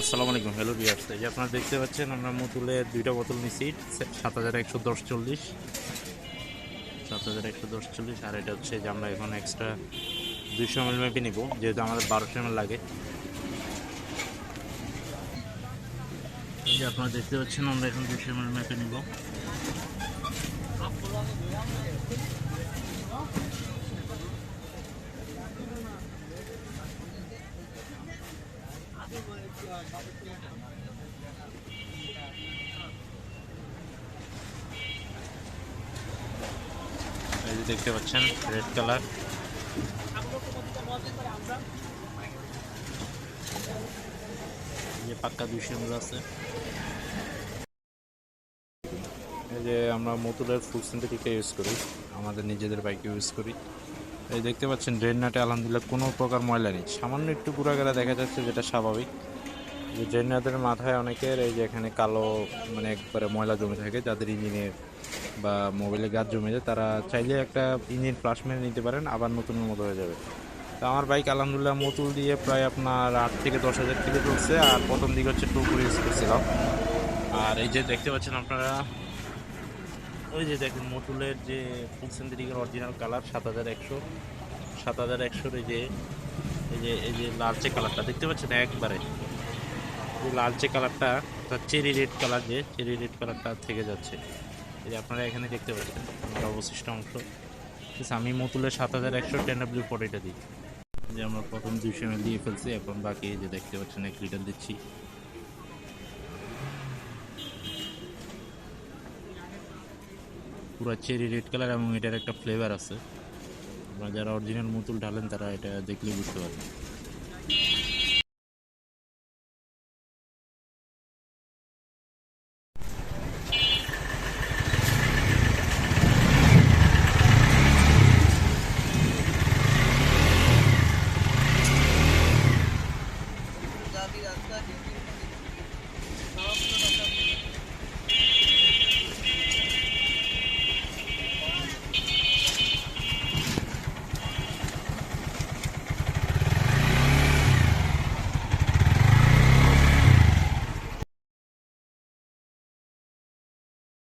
আসসালামু আলাইকুম হ্যালো বিয়ার্স এই আপনারা দেখতে পাচ্ছেন, আমরা মুতুলের দুইটা বোতল নিচ্ছি সাত হাজার একশো দশ চল্লিশ। সাত হাজার একশো দশ চল্লিশ, আর এটা হচ্ছে যে আমরা এখন এক্সট্রা দুইশো এম এল মেপে নিব, যেহেতু আমাদের বারোশো এম লাগে। এই যে আপনারা দেখতে পাচ্ছেন, আমরা এখন দুইশো এম এল মেপে নিব। এই যে দেখতে পাচ্ছেন রেড কালার যে পাক্কা দুইশো আছে। এই যে আমরা মতুলের ফুল সিনথেটিকটা ইউজ করি। আমাদের নিজেদের বাইকে ইউজ করি। এই দেখতে পাচ্ছেন ড্রেন নাটে আলহামদুলিল্লাহ কোনো প্রকার ময়লা নেই। সামান্য একটু পুরাগারা দেখা যাচ্ছে, যেটা স্বাভাবিক। যে ড্রেন নাটের মাথায় অনেকের এই যে এখানে কালো মানে একবারে ময়লা জমে থাকে, যাদের ইঞ্জিনের বা মোবাইলে গাছ জমে যায়, তারা চাইলে একটা ইঞ্জিন ফ্লাশ মেরে নিতে পারেন, আবার নতুনের মতো হয়ে যাবে। তো আমার বাইক আলহামদুলিল্লাহ মতুল দিয়ে প্রায় আপনার আট থেকে দশ হাজার কিলো চলছে, আর প্রথম দিকে হচ্ছে টুকুর ইউজ করছিলাম। আর এই যে দেখতে পাচ্ছেন আপনারা ওই যে দেখেন মতুলের যে ফুল সিন্থেটিকের অরিজিনাল কালার সাত হাজার একশো, সাত হাজার একশোর এই যে এই যে এই যে লালচে কালারটা দেখতে পাচ্ছেন একবারে? যে লালচে কালারটা অর্থাৎ চেরি রেড কালার যে চেরি রেড কালারটা থেকে যাচ্ছে। এই যে আপনারা এখানে দেখতে পাচ্ছেন আমার অবশিষ্ট অংশ। আমি মতুলের সাত হাজার একশো টেন ডাব্লিউ ফোর এটা দিই। যে আমরা প্রথম দুইশো এম দিয়ে ফেলছি, এখন বাকি যে দেখতে পাচ্ছেন, এক লিটার দিচ্ছি। পুরো চেরি রেড কালার এবং এটার একটা ফ্লেভার আছে। আপনারা যারা অরিজিনাল মুতুল ঢালেন তারা এটা দেখলে বুঝতে পারবেন।